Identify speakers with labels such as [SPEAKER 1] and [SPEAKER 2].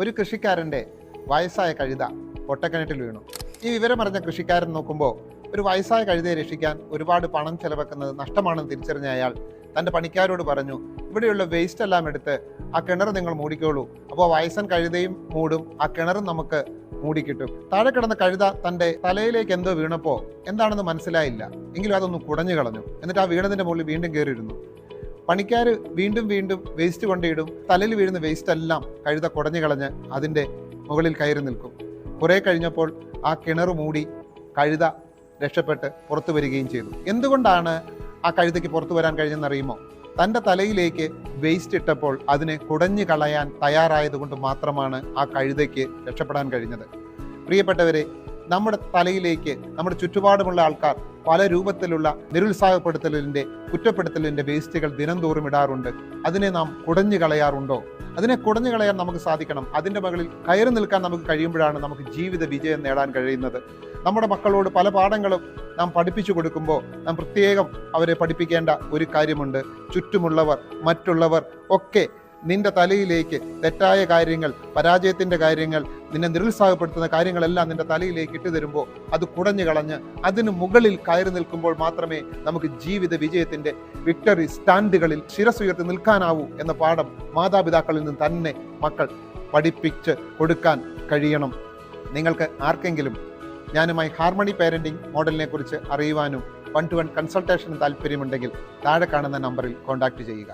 [SPEAKER 1] ഒരു കൃഷിക്കാരന്റെ വയസ്സായ കഴുത ഒട്ടക്കിണറ്റിൽ വീണു. ഈ വിവരമറിഞ്ഞ കൃഷിക്കാരൻ നോക്കുമ്പോൾ ഒരു വയസ്സായ കഴുതയെ രക്ഷിക്കാൻ ഒരുപാട് പണം ചെലവാക്കുന്നത് നഷ്ടമാണെന്ന് തിരിച്ചറിഞ്ഞ അയാൾ തന്റെ പണിക്കാരോട് പറഞ്ഞു ഇവിടെയുള്ള വേസ്റ്റ് എല്ലാം എടുത്ത് ആ കിണർ നിങ്ങൾ മൂടിക്കോളൂ. അപ്പോൾ വയസ്സൻ കഴുതയും മൂടും ആ കിണറും നമുക്ക് മൂടിക്കിട്ടും. താഴെ കിടന്ന കഴുത തന്റെ തലയിലേക്ക് എന്തോ വീണപ്പോൾ എന്താണെന്ന് മനസ്സിലായില്ല. എങ്കിലും അതൊന്ന് കുടഞ്ഞു കളഞ്ഞു. എന്നിട്ട് ആ വീണതിന്റെ മുകളിൽ വീണ്ടും കയറിയിരുന്നു പണിക്കാർ വീണ്ടും വീണ്ടും വേസ്റ്റ് കൊണ്ടിടും. തലയിൽ വീഴുന്ന വേസ്റ്റ് എല്ലാം കഴുത കുടഞ്ഞു കളഞ്ഞ് അതിന്റെ മുകളിൽ കയറി നിൽക്കും. കുറേ കഴിഞ്ഞപ്പോൾ ആ കിണർ മൂടി കഴുത രക്ഷപ്പെട്ട് പുറത്തു വരികയും ചെയ്തു. എന്തുകൊണ്ടാണ് ആ കഴുതയ്ക്ക് പുറത്തു വരാൻ കഴിഞ്ഞെന്നറിയുമോ? തന്റെ തലയിലേക്ക് വേസ്റ്റ് ഇട്ടപ്പോൾ അതിനെ കുടഞ്ഞു കളയാൻ തയ്യാറായതുകൊണ്ട് മാത്രമാണ് ആ കഴുതയ്ക്ക് രക്ഷപ്പെടാൻ കഴിഞ്ഞത്. പ്രിയപ്പെട്ടവരെ നമ്മുടെ തലയിലേക്ക് നമ്മുടെ ചുറ്റുപാടുമുള്ള ആൾക്കാർ പല രൂപത്തിലുള്ള നിരുത്സാഹപ്പെടുത്തലിന്റെ കുറ്റപ്പെടുത്തലിന്റെ വേസ്റ്റുകൾ ദിനംതോറും ഇടാറുണ്ട്. അതിനെ നാം കുടഞ്ഞു കളയാറുണ്ടോ? അതിനെ കുടഞ്ഞു കളയാൻ നമുക്ക് സാധിക്കണം. അതിന്റെ മുകളിൽ കയറി നിൽക്കാൻ നമുക്ക് കഴിയുമ്പോഴാണ് നമുക്ക് ജീവിത വിജയം നേടാൻ കഴിയുന്നത്. നമ്മുടെ മക്കളോട് പല പാഠങ്ങളും നാം പഠിപ്പിച്ചു കൊടുക്കുമ്പോൾ നാം പ്രത്യേകം അവരെ പഠിപ്പിക്കേണ്ട ഒരു കാര്യമുണ്ട്. ചുറ്റുമുള്ളവർ മറ്റുള്ളവർ ഒക്കെ നിന്റെ തലയിലേക്ക് തെറ്റായ കാര്യങ്ങൾ പരാജയത്തിന്റെ കാര്യങ്ങൾ നിന്നെ നിരുത്സാഹപ്പെടുത്തുന്ന കാര്യങ്ങളെല്ലാം നിന്റെ തലയിലേക്ക് ഇട്ടു തരുമ്പോൾ അത് കുടഞ്ഞു കളഞ്ഞ് അതിന് മുകളിൽ കയറി നിൽക്കുമ്പോൾ മാത്രമേ നമുക്ക് ജീവിത വിജയത്തിന്റെ വിക്ടറി സ്റ്റാൻഡുകളിൽ ശിരസുയർത്തി നിൽക്കാനാവൂ എന്ന പാഠം മാതാപിതാക്കളിൽ നിന്ന് തന്നെ മക്കൾ പഠിപ്പിച്ച് കൊടുക്കാൻ കഴിയണം. നിങ്ങൾക്ക് ആർക്കെങ്കിലും ഞാനുമായി ഹാർമണി പാരന്റിംഗ് മോഡലിനെ കുറിച്ച് അറിയുവാനും വൺ ടു വൺ കൺസൾട്ടേഷന് താല്പര്യമുണ്ടെങ്കിൽ താഴെ കാണുന്ന നമ്പറിൽ കോൺടാക്റ്റ് ചെയ്യുക.